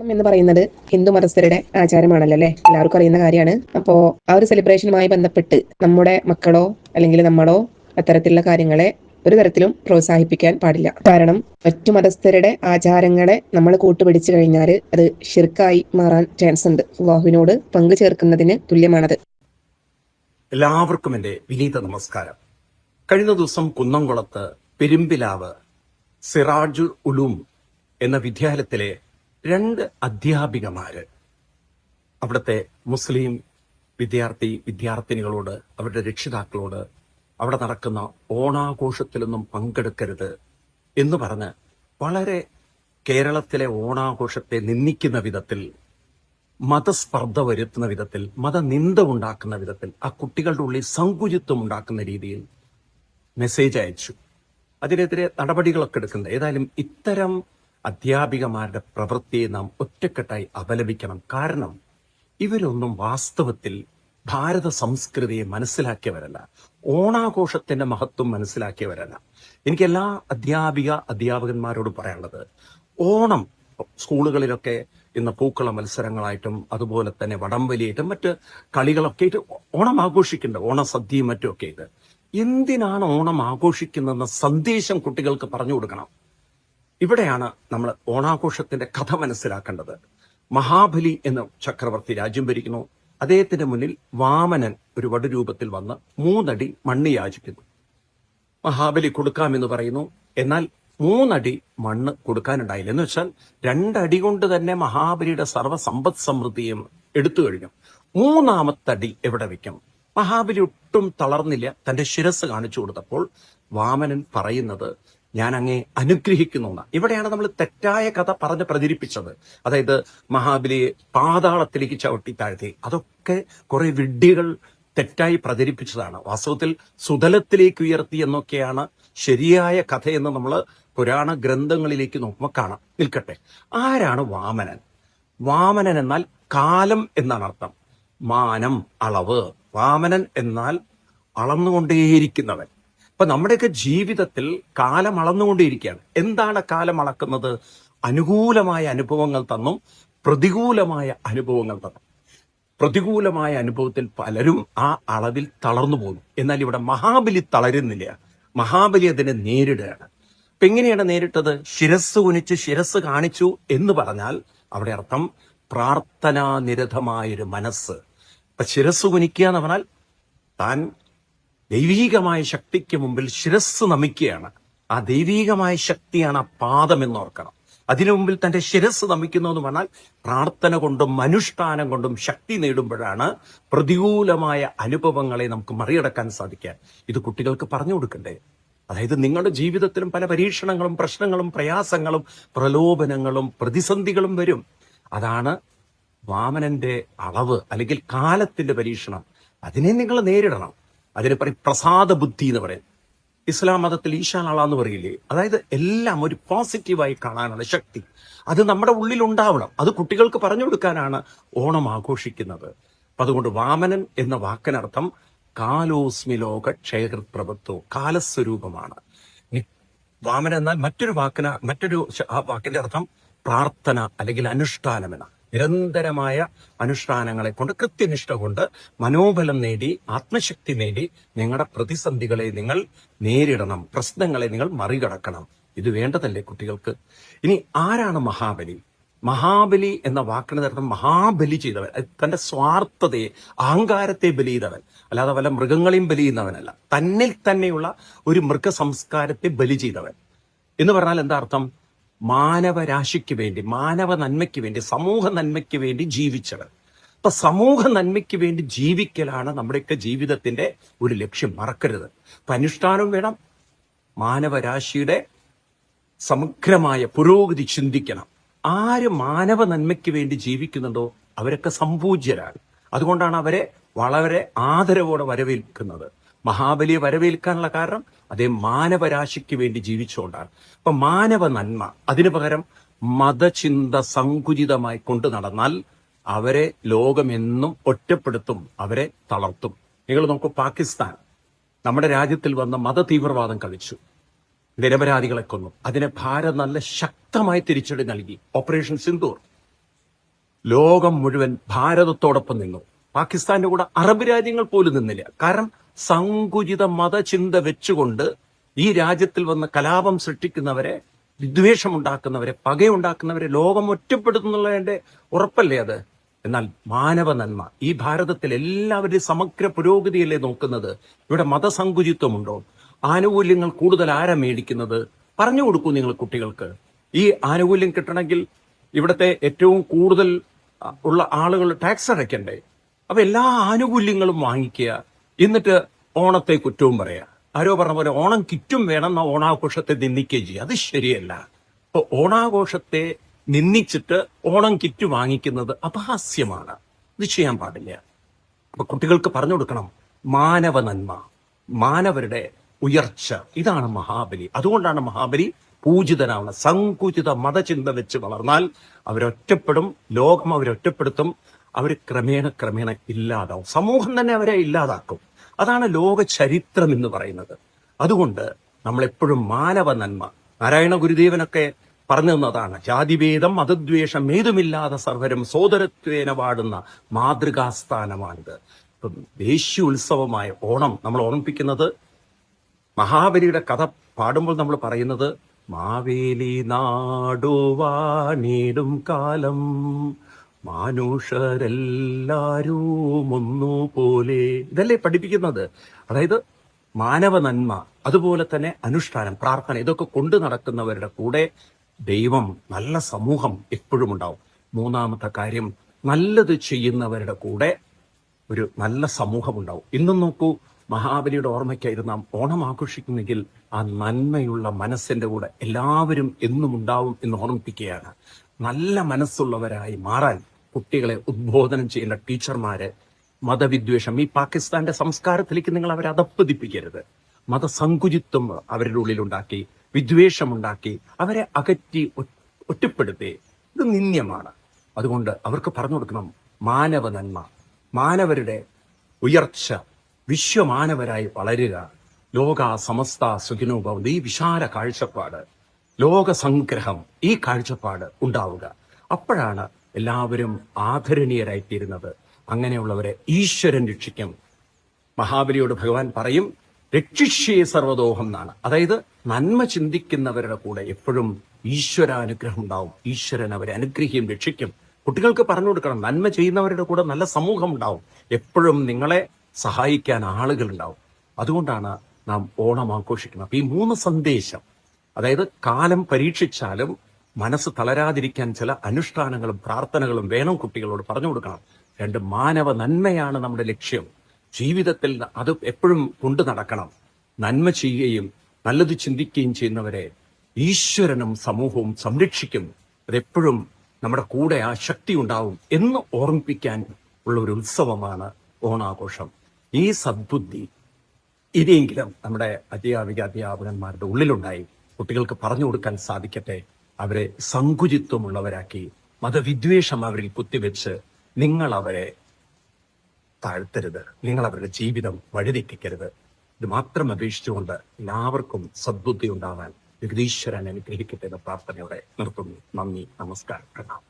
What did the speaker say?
ഓണം എന്ന് പറയുന്നത് ഹിന്ദു മതസ്ഥരുടെ ആചാരമാണല്ലോ അല്ലെ? എല്ലാവർക്കും അറിയുന്ന കാര്യമാണ്. അപ്പോ ആ ഒരു സെലിബ്രേഷനുമായി ബന്ധപ്പെട്ട് നമ്മുടെ മക്കളോ അല്ലെങ്കിൽ നമ്മളോ അത്തരത്തിലുള്ള കാര്യങ്ങളെ ഒരു തരത്തിലും പ്രോത്സാഹിപ്പിക്കാൻ പാടില്ല. കാരണം മറ്റു മതസ്ഥരുടെ ആചാരങ്ങളെ നമ്മൾ കൂട്ടുപിടിച്ചു കഴിഞ്ഞാൽ അത് ഷിർക്കായി മാറാൻ ചാൻസ് ഉണ്ട്. അള്ളാഹുവിനോട് പങ്കു ചേർക്കുന്നതിന് തുല്യമാണത്. എല്ലാവർക്കും എന്റെ വിനീത നമസ്കാരം. കഴിഞ്ഞ ദിവസം കുന്നംകുളത്ത് പെരുമ്പിലാവ് സിറാജുൽ ഉലൂം എന്ന വിദ്യാലയത്തിലെ രണ്ട് അധ്യാപികമാര് അവിടുത്തെ മുസ്ലിം വിദ്യാർത്ഥി വിദ്യാർത്ഥിനികളോട് അവരുടെ രക്ഷിതാക്കളോട് അവിടെ നടക്കുന്ന ഓണാഘോഷത്തിലൊന്നും പങ്കെടുക്കരുത് എന്ന് പറഞ്ഞ് വളരെ കേരളത്തിലെ ഓണാഘോഷത്തെ നിന്ദിക്കുന്ന വിധത്തിൽ മതസ്പർദ്ധ വരുത്തുന്ന വിധത്തിൽ മതനിന്ദ ഉണ്ടാക്കുന്ന വിധത്തിൽ ആ കുട്ടികളുടെ ഉള്ളിൽ സങ്കുചിത്വം ഉണ്ടാക്കുന്ന രീതിയിൽ മെസ്സേജ് അയച്ചു. അതിനെതിരെ നടപടികളൊക്കെ എടുക്കുന്നത് ഏതായാലും ഇത്തരം അധ്യാപികമാരുടെ പ്രവൃത്തിയെ നാം ഒറ്റക്കെട്ടായി അപലപിക്കണം. കാരണം ഇവരൊന്നും വാസ്തവത്തിൽ ഭാരത സംസ്കൃതിയെ മനസ്സിലാക്കിയവരല്ല. ഓണാഘോഷത്തിന്റെ മഹത്വം മനസ്സിലാക്കിയവരല്ല. എനിക്ക് എല്ലാ അധ്യാപിക അധ്യാപകന്മാരോട് പറയാനുള്ളത് ഓണം സ്കൂളുകളിലൊക്കെ ഇന്ന് പൂക്കള മത്സരങ്ങളായിട്ടും അതുപോലെ തന്നെ വടംവലിയായിട്ടും മറ്റ് കളികളൊക്കെ ആയിട്ട് ഓണം ആഘോഷിക്കുന്നുണ്ട്. ഓണസദ്യയും മറ്റുമൊക്കെ ഇത് എന്തിനാണ് ഓണം ആഘോഷിക്കുന്നതെന്ന സന്ദേശം കുട്ടികൾക്ക് പറഞ്ഞു കൊടുക്കണം? ഇവിടെയാണ് നമ്മൾ ഓണാഘോഷത്തിന്റെ കഥ മനസ്സിലാക്കേണ്ടത്. മഹാബലി എന്ന ചക്രവർത്തി രാജ്യം ഭരിക്കുന്നു. അദ്ദേഹത്തിന്റെ മുന്നിൽ വാമനൻ ഒരു വടുരൂപത്തിൽ വന്ന് മൂന്നടി മണ്ണ് യാചിക്കുന്നു. മഹാബലി കൊടുക്കാമെന്ന് പറയുന്നു. എന്നാൽ മൂന്നടി മണ്ണ് കൊടുക്കാനുണ്ടായില്ല എന്ന് വെച്ചാൽ രണ്ടടി കൊണ്ട് തന്നെ മഹാബലിയുടെ സർവസമ്പദ് സമൃദ്ധിയും എടുത്തു കഴിഞ്ഞു. മൂന്നാമത്തെ അടി എവിടെ വെക്കും മഹാബലി ഒട്ടും തളർന്നില്ല. തന്റെ ശിരസ് കാണിച്ചു കൊടുത്തപ്പോൾ വാമനൻ പറയുന്നത് ഞാൻ അങ്ങേ അനുഗ്രഹിക്കുന്ന ഒന്നാണ് ഇവിടെയാണ് നമ്മൾ തെറ്റായ കഥ പറഞ്ഞ് പ്രചരിപ്പിച്ചത്. അതായത് മഹാബലിയെ പാതാളത്തിലേക്ക് ചവിട്ടി താഴ്ത്തി. അതൊക്കെ കുറെ വിഡ്ഢികൾ തെറ്റായി പ്രചരിപ്പിച്ചതാണ്. വാസ്തവത്തിൽ സുതലത്തിലേക്ക് ഉയർത്തി എന്നൊക്കെയാണ് ശരിയായ കഥയെന്ന് നമ്മൾ പുരാണ ഗ്രന്ഥങ്ങളിലേക്ക് നോക്കുമ്പോൾ കാണാം. നിൽക്കട്ടെ. ആരാണ് വാമനൻ? വാമനൻ എന്നാൽ കാലം എന്നാണ് അർത്ഥം. മാനം അളവ്. വാമനൻ എന്നാൽ അളന്നുകൊണ്ടേയിരിക്കുന്നവൻ. അപ്പൊ നമ്മുടെയൊക്കെ ജീവിതത്തിൽ കാലം അളന്നുകൊണ്ടിരിക്കുകയാണ്. എന്താണ് കാലം അളക്കുന്നത്? അനുകൂലമായ അനുഭവങ്ങൾ തന്നും പ്രതികൂലമായ അനുഭവങ്ങൾ തന്നും. പ്രതികൂലമായ അനുഭവത്തിൽ പലരും ആ അളവിൽ തളർന്നു പോകുന്നു. എന്നാൽ ഇവിടെ മഹാബലി തളരുന്നില്ല. മഹാബലി അതിനെ നേരിടുകയാണ്. അപ്പൊ എങ്ങനെയാണ് നേരിട്ടത്? ശിരസ് കുനിച്ച് ശിരസ് കാണിച്ചു എന്ന് പറഞ്ഞാൽ അവിടെ അർത്ഥം പ്രാർത്ഥനാനിരതമായൊരു മനസ്സ്. ഇപ്പൊ ശിരസ് കുനിക്കുക എന്ന് പറഞ്ഞാൽ താൻ ദൈവീകമായ ശക്തിക്ക് മുമ്പിൽ ശിരസ് നമിക്കുകയാണ്. ആ ദൈവീകമായ ശക്തിയാണ് ആ പാദം എന്നോർക്കണം അതിനു മുമ്പിൽ തന്റെ ശിരസ് നമിക്കുന്നു എന്ന് പറഞ്ഞാൽ പ്രാർത്ഥന കൊണ്ടും അനുഷ്ഠാനം കൊണ്ടും ശക്തി നേടുമ്പോഴാണ് പ്രതികൂലമായ അനുഭവങ്ങളെ നമുക്ക് മറികടക്കാൻ സാധിക്കുക. ഇത് കുട്ടികൾക്ക് പറഞ്ഞു കൊടുക്കണ്ടേ? അതായത് നിങ്ങളുടെ ജീവിതത്തിലും പല പരീക്ഷണങ്ങളും പ്രശ്നങ്ങളും പ്രയാസങ്ങളും പ്രലോഭനങ്ങളും പ്രതിസന്ധികളും വരും. അതാണ് വാമനന്റെ അളവ് അല്ലെങ്കിൽ കാലത്തിന്റെ പരീക്ഷണം. അതിനെ നിങ്ങൾ നേരിടണം. അതിനെ പറയും പ്രസാദ ബുദ്ധി എന്ന് പറയും. ഇസ്ലാം മതത്തിൽ എന്ന് പറയില്ലേ? അതായത് എല്ലാം ഒരു പോസിറ്റീവായി കാണാനുള്ള ശക്തി. അത് നമ്മുടെ ഉള്ളിൽ ഉണ്ടാവണം അത് കുട്ടികൾക്ക് പറഞ്ഞു കൊടുക്കാനാണ് ഓണം ആഘോഷിക്കുന്നത്. അപ്പൊ അതുകൊണ്ട് വാമനൻ എന്ന വാക്കിനർത്ഥം കാലോസ്മി ലോക ക്ഷയകൃത് പ്രഭത്വോ കാലസ്വരൂപമാണ്. വാമനൻ എന്നാൽ മറ്റൊരു വാക്കിന മറ്റൊരു ആ വാക്കിന്റെ അർത്ഥം പ്രാർത്ഥന അല്ലെങ്കിൽ അനുഷ്ഠാനം എന്ന നിരന്തരമായ അനുഷ്ഠാനങ്ങളെ കൊണ്ട് കൃത്യനിഷ്ഠ കൊണ്ട് മനോബലം നേടി ആത്മശക്തി നേടി നിങ്ങളുടെ പ്രതിസന്ധികളെ നിങ്ങൾ നേരിടണം പ്രശ്നങ്ങളെ നിങ്ങൾ മറികടക്കണം. ഇത് വേണ്ടതല്ലേ കുട്ടികൾക്ക്? ഇനി ആരാണ് മഹാബലി? മഹാബലി എന്ന വാക്കിന് തരുന്ന മഹാബലി ചെയ്തവൻ തന്റെ സ്വാർത്ഥതയെ അഹങ്കാരത്തെ ബലി ചെയ്തവൻ അല്ലാതെ വല്ല മൃഗങ്ങളെയും ബലി ചെയ്യുന്നവനല്ല തന്നിൽ തന്നെയുള്ള ഒരു മൃഗ സംസ്കാരത്തെ ബലി ചെയ്തവൻ. എന്ന് പറഞ്ഞാൽ എന്താ അർത്ഥം? മാനവരാശിക്ക് വേണ്ടി മാനവ നന്മയ്ക്ക് വേണ്ടി സമൂഹ നന്മയ്ക്ക് വേണ്ടി ജീവിച്ചവർ. അപ്പൊ സമൂഹ നന്മയ്ക്ക് വേണ്ടി ജീവിക്കലാണ് നമ്മുടെയൊക്കെ ജീവിതത്തിന്റെ ഒരു ലക്ഷ്യം മറക്കരുത്. അപ്പൊ അനുഷ്ഠാനം വേണം. മാനവരാശിയുടെ സമഗ്രമായ പുരോഗതി ചിന്തിക്കണം. ആര് മാനവ നന്മയ്ക്ക് വേണ്ടി ജീവിക്കുന്നുണ്ടോ അവരൊക്കെ സംപൂജ്യരാണ് അതുകൊണ്ടാണ് അവരെ വളരെ ആദരവോടെ വരവേൽക്കുന്നത്. മഹാബലിയെ വരവേൽക്കാനുള്ള കാരണം അദ്ദേഹം മാനവരാശിക്ക് വേണ്ടി ജീവിച്ചുകൊണ്ടാണ്. അപ്പൊ മാനവ നന്മ അതിനു പകരം മതചിന്ത സങ്കുചിതമായി കൊണ്ടു നടന്നാൽ അവരെ ലോകമെന്നും ഒറ്റപ്പെടുത്തും അവരെ തളർത്തും. നിങ്ങൾ നോക്കൂ പാകിസ്ഥാൻ നമ്മുടെ രാജ്യത്തിൽ വന്ന മത തീവ്രവാദം കളിച്ചു. നിരപരാധികളെ കൊന്നു. അതിനെ ഭാരത് നല്ല ശക്തമായി തിരിച്ചടി നൽകി. ഓപ്പറേഷൻ സിന്ദൂർ. ലോകം മുഴുവൻ ഭാരതത്തോടൊപ്പം നിന്നു. പാകിസ്ഥാന്റെ കൂടെ അറബ് രാജ്യങ്ങൾ പോലും നിന്നില്ല. കാരണം സങ്കുചിത മതചിന്ത വെച്ചുകൊണ്ട് ഈ രാജ്യത്തിൽ വന്ന് കലാപം സൃഷ്ടിക്കുന്നവരെ വിദ്വേഷമുണ്ടാക്കുന്നവരെ പകയുണ്ടാക്കുന്നവരെ ലോകം ഒറ്റപ്പെടുത്തുന്നുള്ളതിന്റെ ഉറപ്പല്ലേ അത്? എന്നാൽ മാനവ നന്മ ഈ ഭാരതത്തിൽ എല്ലാവരുടെയും സമഗ്ര പുരോഗതിയല്ലേ നോക്കുന്നത്? ഇവിടെ മതസങ്കുചിത്വമുണ്ടോ? ആനുകൂല്യങ്ങൾ കൂടുതൽ ആരാ മേടിക്കുന്നത്? പറഞ്ഞു കൊടുക്കൂ നിങ്ങൾ കുട്ടികൾക്ക്. ഈ ആനുകൂല്യം കിട്ടണമെങ്കിൽ ഇവിടുത്തെ ഏറ്റവും കൂടുതൽ ഉള്ള ആളുകൾ ടാക്സ് അടയ്ക്കണ്ടേ? അപ്പൊ എല്ലാ ആനുകൂല്യങ്ങളും വാങ്ങിക്കുക. എന്നിട്ട് ഓണത്തെ കുറ്റവും പറയാ. ആരോ പറഞ്ഞ പോലെ ഓണം കിറ്റും വേണം എന്ന ഓണാഘോഷത്തെ നിന്ദിക്കുകയും ചെയ്യും. അത് ശരിയല്ല. അപ്പൊ ഓണാഘോഷത്തെ നിന്ദിച്ചിട്ട് ഓണം കിറ്റ് വാങ്ങിക്കുന്നത് അപഹാസ്യമാണ്. ഇത് ചെയ്യാൻ പാടില്ല. അപ്പൊ കുട്ടികൾക്ക് പറഞ്ഞു കൊടുക്കണം. മാനവ നന്മ മാനവരുടെ ഉയർച്ച ഇതാണ് മഹാബലി. അതുകൊണ്ടാണ് മഹാബലി പൂജിതനാവുന്നത് സങ്കുചിത മതചിന്ത വെച്ച് വളർന്നാൽ അവരൊറ്റപ്പെടും ലോകം അവരൊറ്റപ്പെടുത്തും അവർ ക്രമേണ ക്രമേണ ഇല്ലാതാവും. സമൂഹം തന്നെ അവരെ ഇല്ലാതാക്കും. അതാണ് ലോക ചരിത്രം എന്ന് പറയുന്നത്. അതുകൊണ്ട് നമ്മളെപ്പോഴും മാനവ നന്മ നാരായണ ഗുരുദേവനൊക്കെ പറഞ്ഞു തന്നതാണ് ജാതിഭേദം മതദ്വേഷം ഏതുമില്ലാതെ സർവരും സോദരത്വേന വാടുന്ന മാതൃകാസ്ഥാനമാണിത്. ഇപ്പം ദേശീയ ഉത്സവമായ ഓണം നമ്മൾ ഓർമ്മിപ്പിക്കുന്നത് മഹാബലിയുടെ കഥ പാടുമ്പോൾ നമ്മൾ പറയുന്നത് മാവേലി നാടുവാണീടും കാലം. മാനുഷരെല്ലാരും ഒന്നുപോലെ ഇതല്ലേ പഠിപ്പിക്കുന്നത്? അതായത് മാനവ നന്മ അതുപോലെ തന്നെ അനുഷ്ഠാനം പ്രാർത്ഥന ഇതൊക്കെ കൊണ്ടു നടക്കുന്നവരുടെ കൂടെ ദൈവം നല്ല സമൂഹം എപ്പോഴും ഉണ്ടാവും. മൂന്നാമത്തെ കാര്യം നല്ലത് ചെയ്യുന്നവരുടെ കൂടെ ഒരു നല്ല സമൂഹം ഉണ്ടാവും. ഇന്നും നോക്കൂ മഹാബലിയുടെ ഓർമ്മയ്ക്കായിരുന്നു നാം ഓണം ആഘോഷിക്കുന്നെങ്കിൽ ആ നന്മയുള്ള മനസ്സിന്റെ കൂടെ എല്ലാവരും എന്നും ഉണ്ടാവും എന്ന് ഓർമ്മിപ്പിക്കുകയാണ്. നല്ല മനസ്സുള്ളവരായി മാറാൻ കുട്ടികളെ ഉദ്ബോധനം ചെയ്യുന്ന ടീച്ചർമാരെ മതവിദ്വേഷം ഈ പാകിസ്ഥാന്റെ സംസ്കാരത്തിലേക്ക് നിങ്ങൾ അവരെ അതപ്പതിപ്പിക്കരുത്. മതസങ്കുചിത്വം അവരുടെ ഉള്ളിലുണ്ടാക്കി വിദ്വേഷമുണ്ടാക്കി അവരെ അകറ്റി ഒറ്റപ്പെടുത്തി. ഇത് നിന്ദ്യമാണ്. അതുകൊണ്ട് അവർക്ക് പറഞ്ഞു കൊടുക്കണം മാനവ നന്മ മാനവരുടെ ഉയർച്ച വിശ്വമാനവരായി വളരുക. ലോക സമസ്ത സുഖിനോഭവം ഈ വിശാല കാഴ്ചപ്പാട് ലോക സംഗ്രഹം ഈ കാഴ്ചപ്പാട് ഉണ്ടാവുക. അപ്പോഴാണ് എല്ലാവരും ആദരണീയരായിത്തീരുന്നത്. അങ്ങനെയുള്ളവരെ ഈശ്വരൻ രക്ഷിക്കും. മഹാബലിയോട് ഭഗവാൻ പറയും രക്ഷിഷ്യേ സർവദോഹം എന്നാണ്. അതായത് നന്മ ചിന്തിക്കുന്നവരുടെ കൂടെ എപ്പോഴും ഈശ്വരാനുഗ്രഹം ഉണ്ടാവും. ഈശ്വരൻ അവരെ അനുഗ്രഹിയും രക്ഷിക്കും. കുട്ടികൾക്ക് പറഞ്ഞു കൊടുക്കണം നന്മ ചെയ്യുന്നവരുടെ കൂടെ നല്ല സമൂഹം ഉണ്ടാവും. എപ്പോഴും നിങ്ങളെ സഹായിക്കാൻ ആളുകൾ ഉണ്ടാവും. അതുകൊണ്ടാണ് നാം ഓണം ആഘോഷിക്കുന്നത്. ഈ മൂന്ന് സന്ദേശം അതായത് കാലം പരീക്ഷിച്ചാലും മനസ്സ് തളരാതിരിക്കാൻ ചില അനുഷ്ഠാനങ്ങളും പ്രാർത്ഥനകളും വേണം കുട്ടികളോട് പറഞ്ഞു കൊടുക്കണം. രണ്ട് മാനവ നന്മയാണ് നമ്മുടെ ലക്ഷ്യം. ജീവിതത്തിൽ അത് എപ്പോഴും കൊണ്ടു നടക്കണം. നന്മ ചെയ്യുകയും നല്ലത് ചിന്തിക്കുകയും ചെയ്യുന്നവരെ ഈശ്വരനും സമൂഹവും സംരക്ഷിക്കും. അതെപ്പോഴും നമ്മുടെ കൂടെ ആ ശക്തി ഉണ്ടാവും എന്ന് ഓർമ്മിപ്പിക്കാൻ ഉള്ള ഒരു ഉത്സവമാണ് ഓണാഘോഷം. ഈ സദ്ബുദ്ധി ഇനിയെങ്കിലും നമ്മുടെ അധ്യാപിക അധ്യാപകന്മാരുടെ ഉള്ളിലുണ്ടായി. കുട്ടികൾക്ക് പറഞ്ഞു കൊടുക്കാൻ സാധിക്കട്ടെ. അവരെ സങ്കുചിത്വമുള്ളവരാക്കി മതവിദ്വേഷം അവരിൽ കുത്തിവെച്ച് നിങ്ങൾ അവരെ താഴ്ത്തരുത്. നിങ്ങൾ അവരുടെ ജീവിതം വഴിതെറ്റിക്കരുത്. ഇത് മാത്രം അപേക്ഷിച്ചുകൊണ്ട് എല്ലാവർക്കും സദ്ബുദ്ധി ഉണ്ടാവാൻ ജഗദീശ്വരൻ അനുഗ്രഹിക്കട്ടെ എന്ന പ്രാർത്ഥനയോടെ നിർത്തുന്നു. നന്ദി നമസ്കാരം പ്രണാം